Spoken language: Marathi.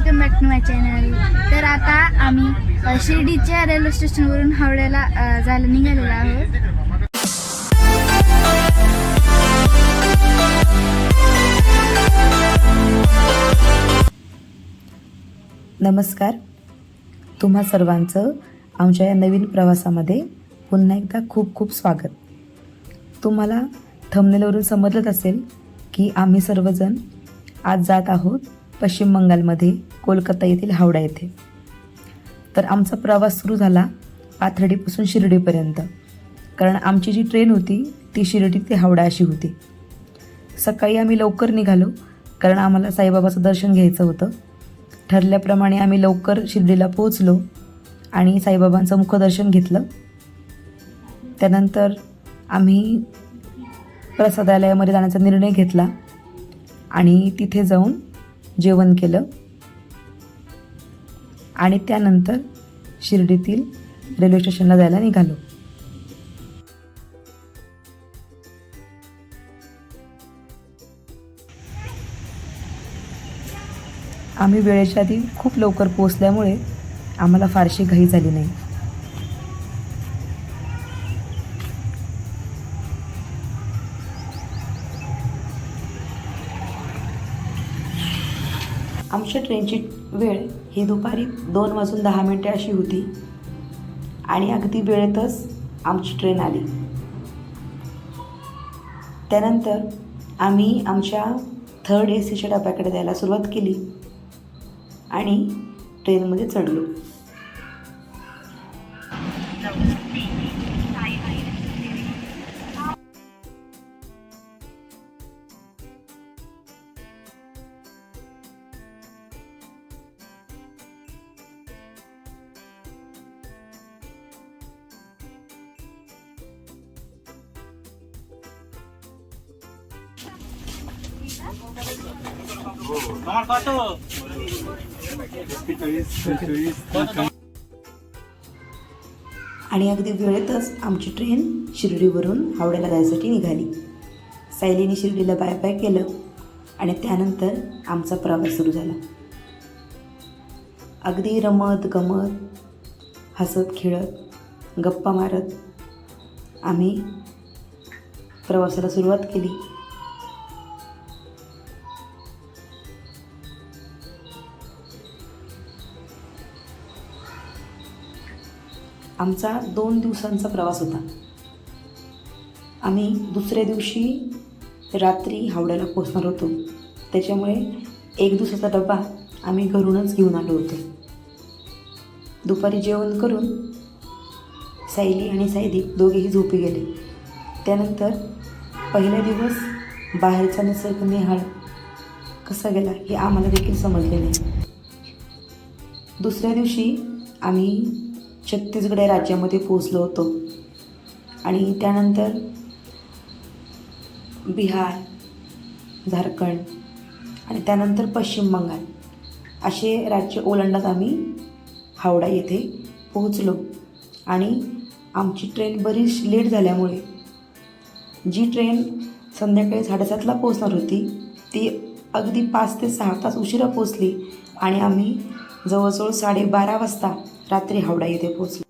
Welcome back to my channel. तर आता आम्ही शिर्डीच्या रेल्वे स्टेशनवरून हावड्याला जायला निघालेलो आहोत. नमस्कार. तुम्हा सर्वांचं आमच्या या नवीन प्रवासामध्ये पुन्हा एकदा खूप खूप स्वागत. तुम्हाला थमनेलवरून समजलंच असेल की आम्ही सर्वजण आज जात आहोत पश्चिम बंगालमध्ये कोलकाता येथील हावडा येथे. तर आमचा प्रवास सुरू झाला पाथर्डीपासून शिर्डीपर्यंत. कारण आमची जी ट्रेन होती ती शिर्डी ते हावडा अशी होती. सकाळी आम्ही लवकर निघालो कारण आम्हाला साईबाबाचं दर्शन घ्यायचं होतं. ठरल्याप्रमाणे आम्ही लवकर शिर्डीला पोहोचलो आणि साईबाबांचं मुखदर्शन घेतलं. त्यानंतर आम्ही प्रसादालयामध्ये जाण्याचा निर्णय घेतला आणि तिथे जाऊन जेवण केलं. आणि त्यानंतर शिर्डीतील रेल्वे स्टेशनला जायला निघालो. आम्ही वेळेच्या आधी खूप लवकर पोचल्यामुळे आम्हाला फारशी घाई झाली नाही. आमच्या ट्रेनची वेळ ही दुपारी दोन वाजून दहा मिनटे अशी होती. आणि अगदी वेळेतच आमची ट्रेन आली. त्यानंतर आम्ही आमच्या थर्ड ए सीच्या डब्याकडे द्यायला सुरुवात केली आणि ट्रेनमध्ये चढलो. কত आणि अगदी वेळेतच आमची ट्रेन शिर्डीवरून हावड्याला जायसाठी निघाली. सायलीने शिर्डीला बाय बाय केलं आणि त्यानंतर आमचा प्रवास सुरू झाला. अगदी रमत गमत हसत खेळत गप्पा मारत आम्ही प्रवासाला सुरुवात केली. आमचा दोन दिवसांचा प्रवास होता. आम्ही दुसऱ्या दिवशी रात्री हावड्याला पोचणार होतो. त्याच्यामुळे एक दिवसाचा डबा आम्ही घरूनच घेऊन आलो होतो. दुपारी जेवण करून सायली आणि सायदीप दोघेही झोपी गेले. त्यानंतर पहिला दिवस बाहेरचा निसर्ग निहाळ कसा गेला हे आम्हाला देखील समजले नाही. दुसऱ्या दिवशी आम्ही छत्तीसगड या राज्यामध्ये पोचलो होतो. आणि त्यानंतर बिहार झारखंड आणि त्यानंतर पश्चिम बंगाल असे राज्य ओलांडत आम्ही हावडा येथे पोहोचलो. आणि आमची ट्रेन बरीच लेट झाल्यामुळे जी ट्रेन संध्याकाळी साडेसातला पोचणार होती ती अगदी पाच ते सहा तास उशिरा पोचली आणि आम्ही जवळजवळ साडेबारा वाजता रात्री हावडा येथे पोचलो